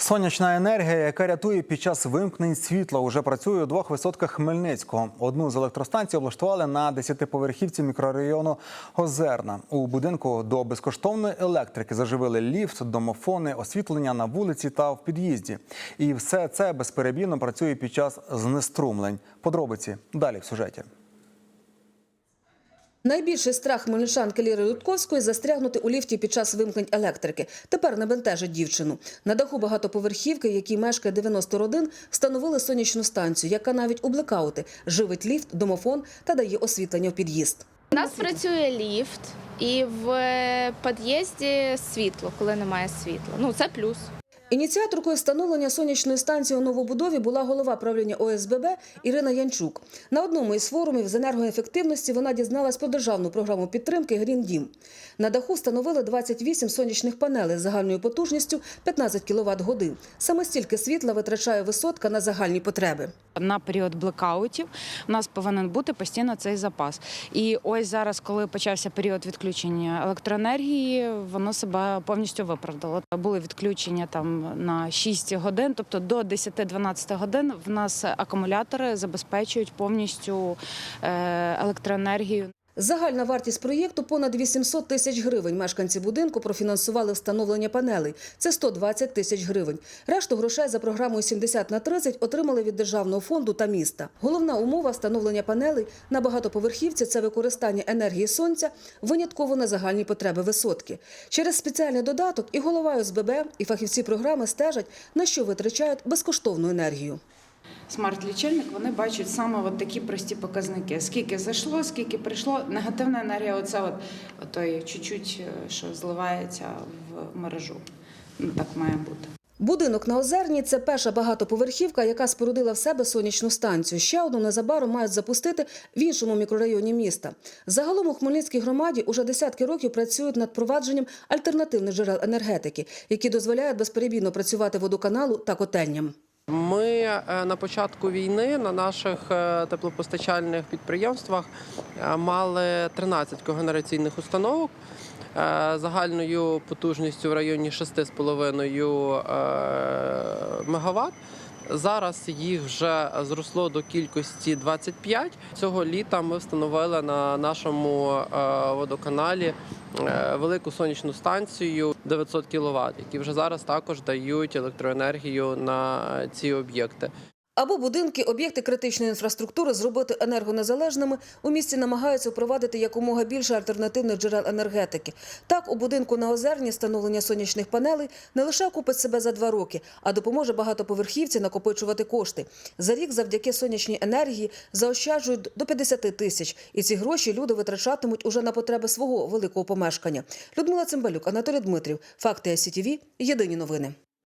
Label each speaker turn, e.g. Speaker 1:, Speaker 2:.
Speaker 1: Сонячна енергія, яка рятує під час вимкнень світла, уже працює у двох висотках Хмельницького. Одну з електростанцій облаштували на 10-поверхівці мікрорайону Озерна. У будинку до безкоштовної електрики заживили ліфт, домофони, освітлення на вулиці та в під'їзді. І все це безперебійно працює під час знеструмлень. Подробиці далі в сюжеті.
Speaker 2: Найбільший страх хмельничанки Ліри Лутковської застрягнути у ліфті під час вимкнень електрики. Тепер не бентежить дівчину. На даху багатоповерхівки, в якій мешкає 90 родин, встановили сонячну станцію, яка навіть у блекаути живить ліфт, домофон та дає освітлення в під'їзд.
Speaker 3: У нас працює ліфт, і в під'їзді світло, коли немає світла. Ну це плюс.
Speaker 2: Ініціаторкою встановлення сонячної станції у новобудові була голова правління ОСББ Ірина Янчук. На одному із форумів з енергоефективності вона дізналась про державну програму підтримки «Грін Дім». На даху встановили 28 сонячних панелей з загальною потужністю 15 кВт годин. Саме стільки світла витрачає висотка на загальні потреби.
Speaker 4: на період блекаутів у нас повинен бути постійно цей запас. І ось зараз, коли почався період відключення електроенергії, воно себе повністю виправдало. Були відключення там на 6 годин, тобто до 10-12 годин в нас акумулятори забезпечують повністю е, електроенергію.
Speaker 2: Загальна вартість проєкту понад 800 тисяч гривень. Мешканці будинку профінансували встановлення панелей. Це 120 тисяч гривень. Решту грошей за програмою 70 на 30 отримали від державного фонду та міста. Головна умова встановлення панелей на багатоповерхівці це використання енергії сонця винятково на загальні потреби висотки. Через спеціальний додаток і голова ОСББ, і фахівці програми стежать, на що витрачають безкоштовну енергію.
Speaker 4: Смарт-лічильник вони бачать саме от такі прості показники: скільки зайшло, скільки прийшло. Негативна енергія, оце от, той чуть-чуть, е, що зливається в мережу. Ну так має бути.
Speaker 2: Будинок на Озерній – це перша багатоповерхівка, яка спорудила в себе сонячну станцію. Ще одну незабаром мають запустити в іншому мікрорайоні міста. Загалом у Хмельницькій громаді уже десятки років працюють над провадженням альтернативних джерел енергетики, які дозволяють безперебійно працювати водоканалу та котельням.
Speaker 5: Ми е, на початку війни на наших е, теплопостачальних підприємствах е, мали 13 когенераційних установок загальною потужністю в районі 6,5 МВт. Зараз їх вже зросло до кількості 25. Цього літа ми встановили на нашому е, водоканалі е, велику сонячну станцію 900 кВт, які вже зараз також дають електроенергію на ці об'єкти.
Speaker 2: Аби будинки, об'єкти критичної інфраструктури зробити енергонезалежними, у місті намагаються впровадити якомога більше альтернативних джерел енергетики. Так, у будинку на Озерні встановлення сонячних панелей не лише купить себе за два роки, а допоможе багатоповерхівці накопичувати кошти. За рік завдяки сонячній енергії заощаджують до 50 тисяч, і ці гроші люди витрачатимуть уже на потреби свого великого помешкання. Людмила Цимбалюк, Анатолій Дмитрів, Факти СІТВ, Єдині новини.